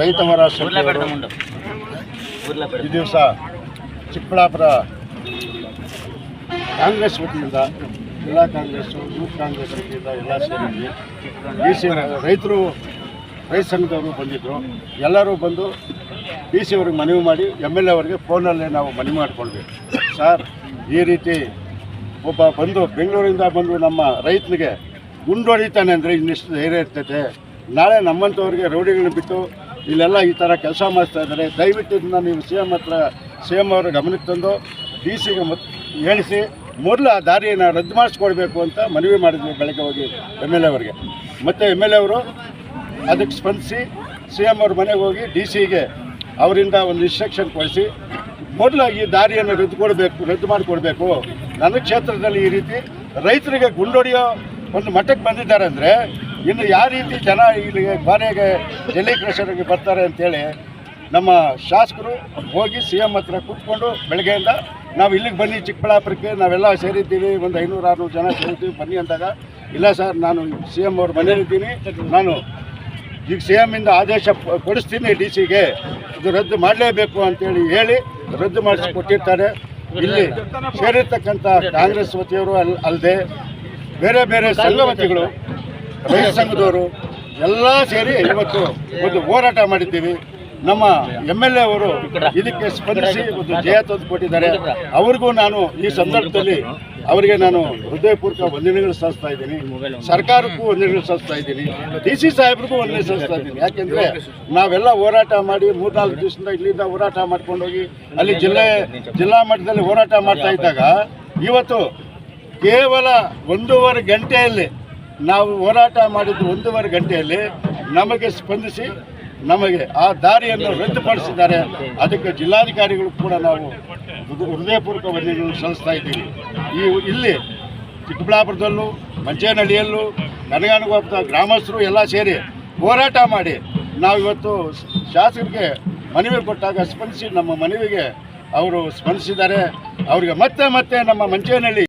ರೈತ ಹೋರಾಟ ಈ ದಿವಸ ಚಿಕ್ಕಬಳ್ಳಾಪುರ ಕಾಂಗ್ರೆಸ್ ವತಿಯಿಂದ ಜಿಲ್ಲಾ ಕಾಂಗ್ರೆಸ್ಸು ಯೂತ್ ಕಾಂಗ್ರೆಸ್ ವತಿಯಿಂದ ಎಲ್ಲ ಸೇರಿದ್ವಿ. ಬಿ ಸಿ ರೈತರು ರೈತ ಸಂಘದವರು ಬಂದಿದ್ದರು ಎಲ್ಲರೂ ಬಂದು ಬಿ ಸಿ ಅವ್ರಿಗೆ ಮನವಿ ಮಾಡಿ ಎಂ ಎಲ್ ಎ ಅವರಿಗೆ ಫೋನಲ್ಲೇ ನಾವು ಮನವಿ ಮಾಡಿಕೊಂಡ್ವಿ ಸರ್ ಈ ರೀತಿ ಒಬ್ಬ ಬಂದು ಬೆಂಗಳೂರಿಂದ ಬಂದು ನಮ್ಮ ರೈತನಿಗೆ ಗುಂಡೊಡಿತಾನೆ ಅಂದರೆ ಇನ್ನಿಷ್ಟು ಧೈರ್ಯ ಇರ್ತೈತೆ. ನಾಳೆ ನಮ್ಮಂಥವ್ರಿಗೆ ರೌಡಿಗಳನ್ನ ಬಿಟ್ಟು ಇಲ್ಲೆಲ್ಲ ಈ ಥರ ಕೆಲಸ ಮಾಡ್ತಾ ಇದ್ದಾರೆ. ದಯವಿಟ್ಟು ಇದನ್ನ ನೀವು ಸಿ ಎಂ ಹತ್ರ, ಸಿ ಎಂ ಅವರ ಗಮನಕ್ಕೆ ತಂದು ಡಿ ಸಿಗೆ ಮತ್ ಹೇಳಿಸಿ ಮೊದಲು ಆ ದಾರಿಯನ್ನು ರದ್ದು ಮಾಡಿಸ್ಕೊಡ್ಬೇಕು ಅಂತ ಮನವಿ ಮಾಡಿದ್ವಿ ಬೆಳಗ್ಗೆ ಹೋಗಿ ಎಂ ಎಲ್ ಎ ಅವರಿಗೆ. ಮತ್ತು ಎಂ ಎಲ್ ಎ ಅವರು ಅದಕ್ಕೆ ಸ್ಪಂದಿಸಿ ಸಿ ಎಂ ಅವ್ರ ಮನೆಗೆ ಹೋಗಿ ಡಿ ಸಿಗೆ ಅವರಿಂದ ಒಂದು ಇನ್ಸ್ಟ್ರಕ್ಷನ್ ಕೊಡಿಸಿ, ಮೊದಲು ಈ ದಾರಿಯನ್ನು ರದ್ದು ಕೊಡಬೇಕು, ರದ್ದು ಮಾಡಿಕೊಡ್ಬೇಕು. ನನ್ನ ಕ್ಷೇತ್ರದಲ್ಲಿ ಈ ರೀತಿ ರೈತರಿಗೆ ಗುಂಡೊಡೆಯೋ ಒಂದು ಮಟ್ಟಕ್ಕೆ ಬಂದಿದ್ದಾರೆ ಅಂದರೆ ಇನ್ನು ಯಾವ ರೀತಿ ಜನ ಇಲ್ಲಿಗೆ ಬಾನೆಗೆ ಜಲೀಕೃಷ್ಣರಿಗೆ ಬರ್ತಾರೆ ಅಂತೇಳಿ ನಮ್ಮ ಶಾಸಕರು ಹೋಗಿ ಸಿ ಎಂ ಹತ್ರ ಕೂತ್ಕೊಂಡು ಬೆಳಗ್ಗೆಯಿಂದ ನಾವು ಇಲ್ಲಿಗೆ ಬನ್ನಿ ಚಿಕ್ಕಬಳ್ಳಾಪುರಕ್ಕೆ, ನಾವೆಲ್ಲ ಸೇರಿದ್ದೀವಿ, ಒಂದು ಐನೂರು ಆರುನೂರು ಜನ ಸೇರಿದ್ದೀವಿ, ಬನ್ನಿ ಅಂದಾಗ, ಇಲ್ಲ ಸರ್, ನಾನು ಸಿ ಎಂ ಅವ್ರ ಮನೇಲಿದ್ದೀನಿ ನಾನು ಈಗ ಸಿ ಎಮ್ಮಿಂದ ಆದೇಶ ಕೊಡಿಸ್ತೀನಿ ಡಿ ಸಿಗೆ, ಇದು ರದ್ದು ಮಾಡಲೇಬೇಕು ಅಂತೇಳಿ ಹೇಳಿ ರದ್ದು ಮಾಡಿಸಿ ಕೊಟ್ಟಿರ್ತಾರೆ. ಇಲ್ಲಿ ಸೇರಿರ್ತಕ್ಕಂಥ ಕಾಂಗ್ರೆಸ್ ವತಿಯವರು ಅಲ್ ಅಲ್ಲದೆ ಬೇರೆ ಬೇರೆ ಸಂಘವತಿಗಳು ರೈತ ಸಂಘದವರು ಎಲ್ಲ ಸೇರಿ ಇವತ್ತು ಒಂದು ಹೋರಾಟ ಮಾಡಿದ್ದೀವಿ. ನಮ್ಮ ಎಂ ಎಲ್ ಎ ಅವರು ಇದಕ್ಕೆ ಸ್ಪಂದಿಸಿ ಒಂದು ಜಯ ತಂದು ಕೊಟ್ಟಿದ್ದಾರೆ ಅವ್ರಿಗೂ ನಾನು ಈ ಸಂದರ್ಭದಲ್ಲಿ ಅವರಿಗೆ ನಾನು ಹೃದಯಪೂರ್ವಕ ವಂದನೆಗಳು ಸಲ್ಲಿಸ್ತಾ ಇದ್ದೀನಿ. ಸರ್ಕಾರಕ್ಕೂ ವಂದನೆಗಳು ಸಲ್ಲಿಸ್ತಾ ಇದ್ದೀನಿ. ಡಿ ಸಿ ಸಾಹೇಬ್ರಿಗೂ ವಂದನೆ ಸಲ್ಲಿಸ್ತಾ ಇದ್ದೀನಿ. ಯಾಕೆಂದರೆ ನಾವೆಲ್ಲ ಹೋರಾಟ ಮಾಡಿ ಮೂರ್ನಾಲ್ಕು ದಿವಸದಿಂದ ಇಲ್ಲಿಂದ ಹೋರಾಟ ಮಾಡ್ಕೊಂಡು ಹೋಗಿ ಅಲ್ಲಿ ಜಿಲ್ಲೆ, ಜಿಲ್ಲಾ ಮಟ್ಟದಲ್ಲಿ ಹೋರಾಟ ಮಾಡ್ತಾ ಇದ್ದಾಗ ಇವತ್ತು ಕೇವಲ ಒಂದೂವರೆ ಗಂಟೆಯಲ್ಲಿ ನಾವು ಹೋರಾಟ ಮಾಡಿದ್ದು ಒಂದೂವರೆ ಗಂಟೆಯಲ್ಲಿ ನಮಗೆ ಸ್ಪಂದಿಸಿ ನಮಗೆ ಆ ದಾರಿಯನ್ನು ರದ್ದುಪಡಿಸಿದ್ದಾರೆ. ಅದಕ್ಕೆ ಜಿಲ್ಲಾಧಿಕಾರಿಗಳು ಕೂಡ ನಾವು ಹೃದ- ಹೃದಯಪೂರ್ವಕ ವಂದನೆಗಳನ್ನು ಸಲ್ಲಿಸ್ತಾ ಇದ್ದೀವಿ. ಈ ಇಲ್ಲಿ ಚಿಕ್ಕಬಳ್ಳಾಪುರದಲ್ಲೂ, ಮಂಚೇನಹಳ್ಳಿಯಲ್ಲೂ ಕನಗಾನಗೋಪದ ಗ್ರಾಮಸ್ಥರು ಎಲ್ಲ ಸೇರಿ ಹೋರಾಟ ಮಾಡಿ ನಾವು ಇವತ್ತು ಶಾಸಕರಿಗೆ ಮನವಿ ಕೊಟ್ಟಾಗ ಸ್ಪಂದಿಸಿ ನಮ್ಮ ಮನವಿಗೆ ಅವರು ಸ್ಪಂದಿಸಿದ್ದಾರೆ. ಅವರಿಗೆ ಮತ್ತೆ ಮತ್ತೆ ನಮ್ಮ ಮಂಚೇನಹಳ್ಳಿ